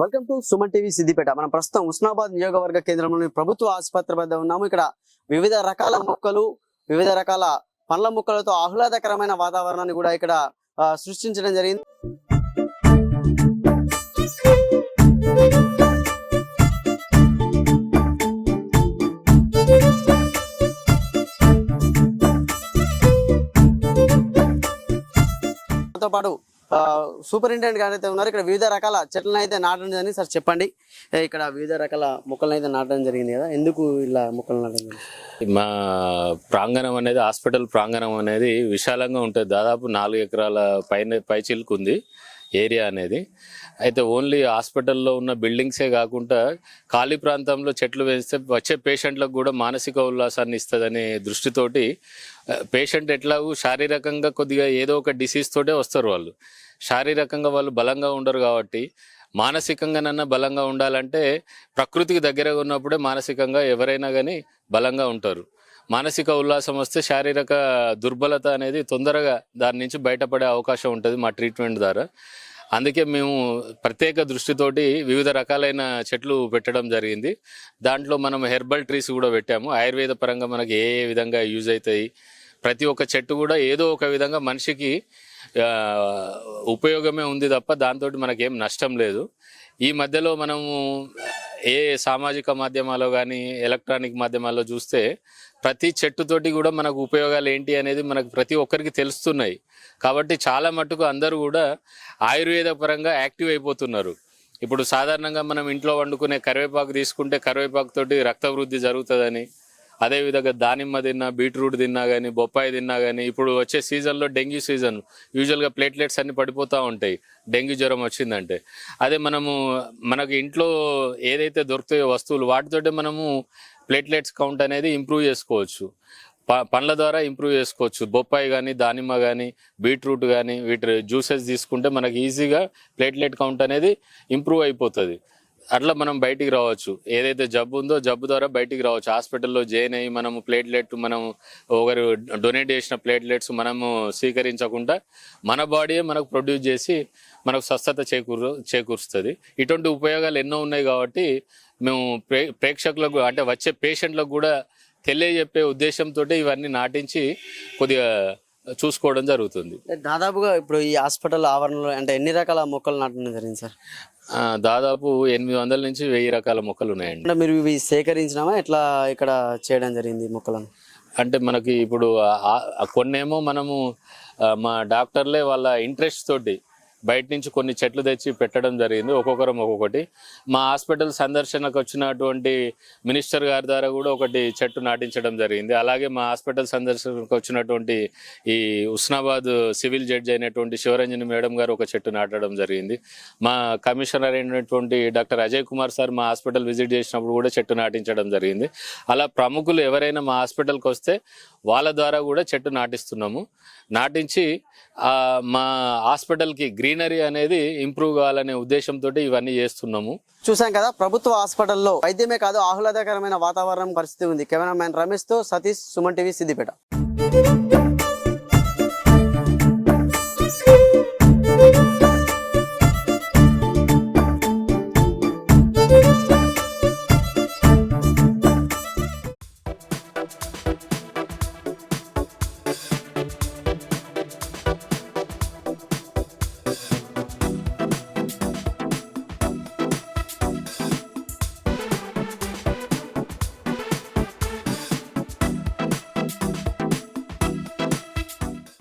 Welcome to Suman TV Siddipet మనం ప్రస్తుతం ఉస్నాబాద్ నియోజకవర్గ కేంద్రంలోని ప్రభుత్వ ఆసుపత్రి వద్ద ఉన్నాము. ఇక్కడ వివిధ రకాల మొక్కలు వివిధ రకాల పండ్ల మొక్కలతో ఆహ్లాదకరమైన వాతావరణాన్ని కూడా ఇక్కడ సృష్టించడం జరిగింది. తో పాటు సూపరింటెండెంట్ గారు అయితే ఉన్నారు. ఇక్కడ వివిధ రకాల చెట్లను అయితే నాటడం జరిగింది. సార్ చెప్పండి. ఇక్కడ వివిధ రకాల మొక్కలను అయితే నాటడం జరిగింది కదా. ఎందుకు ఇలా మొక్కలు నాటడం మా ప్రాంగణం అనేది హాస్పిటల్ ప్రాంగణం అనేది విశాలంగా ఉంటుంది. దాదాపు నాలుగు ఎకరాల పైన పైచిలుకు ఉంది ఏరియా అనేది. అయితే ఓన్లీ హాస్పిటల్లో ఉన్న బిల్డింగ్సే కాకుండా ఖాళీ ప్రాంతంలో చెట్లు వేస్తే వచ్చే పేషెంట్లకు కూడా మానసిక ఉల్లాసాన్ని ఇస్తుందనే దృష్టితోటి పేషెంట్ ఎట్లాగూ శారీరకంగా కొద్దిగా ఏదో ఒక డిసీజ్ తోటే వస్తారు వాళ్ళు. శారీరకంగా వాళ్ళు బలంగా ఉండరు కాబట్టి మానసికంగానన్నా బలంగా ఉండాలంటే ప్రకృతికి దగ్గరగా ఉన్నప్పుడే మానసికంగా ఎవరైనా కానీ బలంగా ఉంటారు. మానసిక ఉల్లాసం వస్తే శారీరక దుర్బలత అనేది తొందరగా దాని నుంచి బయటపడే అవకాశం ఉంటుంది మా ట్రీట్మెంట్ ద్వారా. అందుకే మేము ప్రత్యేక దృష్టితోటి వివిధ రకాలైన చెట్లు పెట్టడం జరిగింది. దాంట్లో మనం హెర్బల్ ట్రీస్ కూడా పెట్టాము. ఆయుర్వేద పరంగా మనకి ఏ ఏ విధంగా యూజ్ అవుతాయి ప్రతి ఒక్క చెట్టు కూడా ఏదో ఒక విధంగా మనిషికి ఉపయోగమే ఉంది తప్ప దాంతో మనకేం నష్టం లేదు. ఈ మధ్యలో మనము ఏ సామాజిక మాధ్యమాల్లో కానీ ఎలక్ట్రానిక్ మాధ్యమాల్లో చూస్తే ప్రతి చెట్టుతోటి కూడా మనకు ఉపయోగాలు ఏంటి అనేది మనకు ప్రతి ఒక్కరికి తెలుస్తున్నాయి. కాబట్టి చాలా మటుకు అందరూ కూడా ఆయుర్వేద పరంగా యాక్టివ్ అయిపోతున్నారు. ఇప్పుడు సాధారణంగా మనం ఇంట్లో వండుకునే కరివేపాకు తీసుకుంటే కరివేపాకుతోటి రక్త వృద్ధి జరుగుతుందని అదేవిధంగా దానిమ్మ తిన్నా బీట్రూట్ తిన్నా కానీ బొప్పాయి తిన్నా కానీ ఇప్పుడు వచ్చే సీజన్లో డెంగ్యూ సీజన్ యూజువల్గా ప్లేట్లెట్స్ అన్ని పడిపోతూ ఉంటాయి. డెంగ్యూ జ్వరం వచ్చిందంటే. అదే మనము మనకి ఇంట్లో ఏదైతే దొరుకుతాయో వస్తువులు వాటితోటే మనము ప్లేట్లెట్స్ కౌంట్ అనేది ఇంప్రూవ్ చేసుకోవచ్చు. ప- పండ్ల ద్వారా ఇంప్రూవ్ చేసుకోవచ్చు. బొప్పాయి కానీ దానిమ్మ కానీ బీట్రూట్ కానీ వీటి జ్యూసెస్ తీసుకుంటే మనకి ఈజీగా ప్లేట్లెట్ కౌంట్ అనేది ఇంప్రూవ్ అయిపోతుంది. అట్లా మనం బయటికి రావచ్చు. ఏదైతే జబ్బు ఉందో జబ్బు ద్వారా బయటికి రావచ్చు. హాస్పిటల్లో జాయిన్ అయ్యి మనము ప్లేట్లెట్ మనం ఒకరు డొనేట్ చేసిన ప్లేట్లెట్స్ మనము స్వీకరించకుండా మన బాడీయే మనకు ప్రొడ్యూస్ చేసి మనకు స్వస్థత చేకూరు చేకూరుస్తుంది. ఇటువంటి ఉపయోగాలు ఎన్నో ఉన్నాయి కాబట్టి మేము ప్రే ప్రేక్షకులకు అంటే వచ్చే పేషెంట్లకు కూడా తెలియజెప్పే ఉద్దేశంతో ఇవన్నీ నాటించి కొద్దిగా చూసుకోవడం జరుగుతుంది. దాదాపుగా ఇప్పుడు ఈ హాస్పిటల్ ఆవరణలో అంటే ఎన్ని రకాల మొక్కలు నాటడం జరిగింది సార్? దాదాపు ఎనిమిది వందల నుంచి వెయ్యి రకాల మొక్కలు ఉన్నాయండి. అంటే మీరు ఇవి సేకరించినామా? ఎట్లా ఇక్కడ చేయడం జరిగింది ఈ మొక్కలను? అంటే మనకి ఇప్పుడు కొన్నేమో మనము మా డాక్టర్లే వాళ్ళ ఇంట్రెస్ట్ తోటి బయట నుంచి కొన్ని చెట్లు తెచ్చి పెట్టడం జరిగింది. ఒక్కొక్కరం ఒక్కొక్కటి. మా హాస్పిటల్ సందర్శనకు వచ్చినటువంటి మినిస్టర్ గారి ద్వారా కూడా ఒకటి చెట్టు నాటించడం జరిగింది. అలాగే మా హాస్పిటల్ సందర్శనకు వచ్చినటువంటి ఈ ఉస్నాబాద్ సివిల్ జడ్జి అయినటువంటి శివరంజని మేడం గారు ఒక చెట్టు నాటడం జరిగింది. మా కమిషనర్ అయినటువంటి డాక్టర్ అజయ్ కుమార్ సార్ మా హాస్పిటల్ విజిట్ చేసినప్పుడు కూడా చెట్టు నాటించడం జరిగింది. అలా ప్రముఖులు ఎవరైనా మా హాస్పిటల్కి వస్తే వాళ్ళ ద్వారా కూడా చెట్టు నాటిస్తున్నాము. నాటించి మా హాస్పిటల్కి గ్రీన్ గ్రీనరీ అనేది ఇంప్రూవ్ కావాలనే ఉద్దేశంతో ఇవన్నీ చేస్తున్నాము. చూసాం కదా ప్రభుత్వ హాస్పిటల్లో వైద్యమే కాదు ఆహ్లాదకరమైన వాతావరణం పరిస్థితి ఉంది. కెమెరామ్యాన్ రమేష్తో సతీష్ సుమన్ టీవీ సిద్దిపేట.